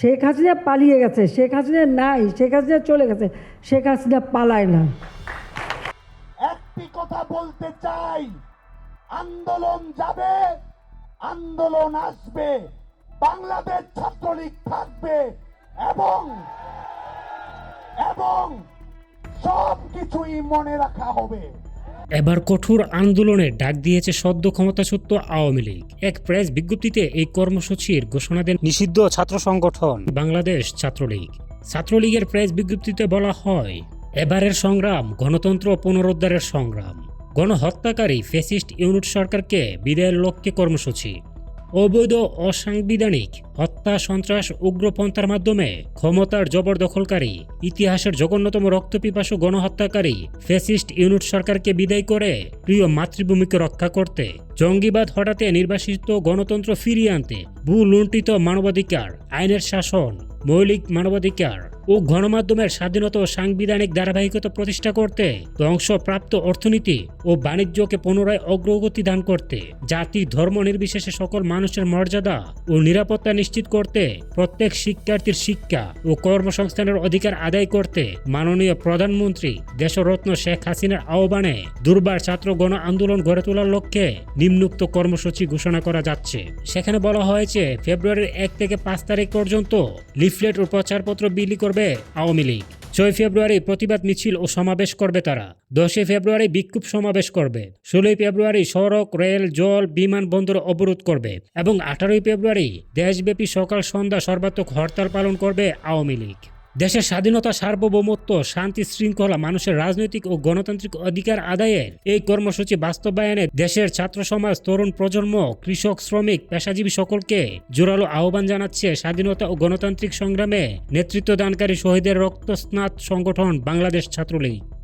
শেখ হাসিনা পালিয়ে গেছে, শেখ হাসিনা নাই, শেখ হাসিনা চলে গেছে, শেখ হাসিনা পালায় না। একটি কথা বলতে চাই, আন্দোলন যাবে, আন্দোলন আসবে, বাংলাদেশ ছাত্রলীগ থাকবে এবং এবং সব কিছুই মনে রাখা হবে। এবার কঠোর আন্দোলনে ডাক দিয়েছে সদ্য ক্ষমতাচ্যুত আওয়ামী লীগ। এক প্রেস বিজ্ঞপ্তিতে এই কর্মসূচির ঘোষণা দেন নিষিদ্ধ ছাত্র সংগঠন বাংলাদেশ ছাত্রলীগ। ছাত্রলীগের প্রেস বিজ্ঞপ্তিতে বলা হয়, এবারের সংগ্রাম গণতন্ত্র পুনরুদ্ধারের সংগ্রাম। গণহত্যাকারী ফেসিস্ট ইউনিট সরকারকে বিদায়ের লক্ষ্যে কর্মসূচি। অবৈধ অসাংবিধানিক হত্যা, সন্ত্রাস, উগ্রপন্থার মাধ্যমে ক্ষমতার জবরদখলকারী, ইতিহাসের জঘন্যতম রক্তপিপাসু গণহত্যাকারী ফেসিস্ট ইউনিট সরকারকে বিদায় করে প্রিয় মাতৃভূমিকে রক্ষা করতে জঙ্গিবাদ হঠাতে নির্বাসিত গণতন্ত্র ফিরিয়ে আনতে ভূ লুণ্ঠিত মানবাধিকার, আইনের শাসন, মৌলিক মানবাধিকার ও গণমাধ্যমের স্বাধীনতা ও সাংবিধানিক ধারাবাহিকতা প্রতিষ্ঠা করতে ধ্বংসপ্রাপ্ত অর্থনীতি ও বাণিজ্যকে পুনরায় অগ্রগতি দান করতে, জাতি ধর্ম নির্বিশেষে সকল মানুষের মর্যাদা ও নিরাপত্তা নিশ্চিত করতে, প্রত্যেক শিক্ষার্থীর শিক্ষা ও কর্মসংস্থানের অধিকার আদায় করতে মাননীয় প্রধানমন্ত্রী দেশরত্ন শেখ হাসিনার আহ্বানে দুর্বার ছাত্র গণ আন্দোলন গড়ে তোলার লক্ষ্যে নিম্নুক্ত কর্মসূচি ঘোষণা করা যাচ্ছে। সেখানে বলা হয়েছে ফেব্রুয়ারির এক থেকে পাঁচ তারিখ পর্যন্ত লিফলেট ও প্রচারপত্র বিলি করবে আওয়ামী লীগ। ছয় ফেব্রুয়ারি প্রতিবাদ মিছিল ও সমাবেশ করবে তারা। দশই ফেব্রুয়ারি বিক্ষোভ সমাবেশ করবে। ষোলোই ফেব্রুয়ারি সড়ক, রেল, জল বিমানবন্দর অবরোধ করবে এবং আঠারোই ফেব্রুয়ারি দেশব্যাপী সকাল সন্ধ্যা সর্বাত্মক হরতাল পালন করবে আওয়ামী লীগ। দেশের স্বাধীনতা, সার্বভৌমত্ব, শান্তি, শৃঙ্খলা, মানুষের রাজনৈতিক ও গণতান্ত্রিক অধিকার আদায়ের এই কর্মসূচি বাস্তবায়নে দেশের ছাত্র সমাজ, তরুণ প্রজন্ম, কৃষক, শ্রমিক, পেশাজীবী সকলকে জোরালো আহ্বান জানাচ্ছে স্বাধীনতা ও গণতান্ত্রিক সংগ্রামে নেতৃত্ব দানকারী শহীদের রক্তস্নাত সংগঠন বাংলাদেশ ছাত্রলীগ।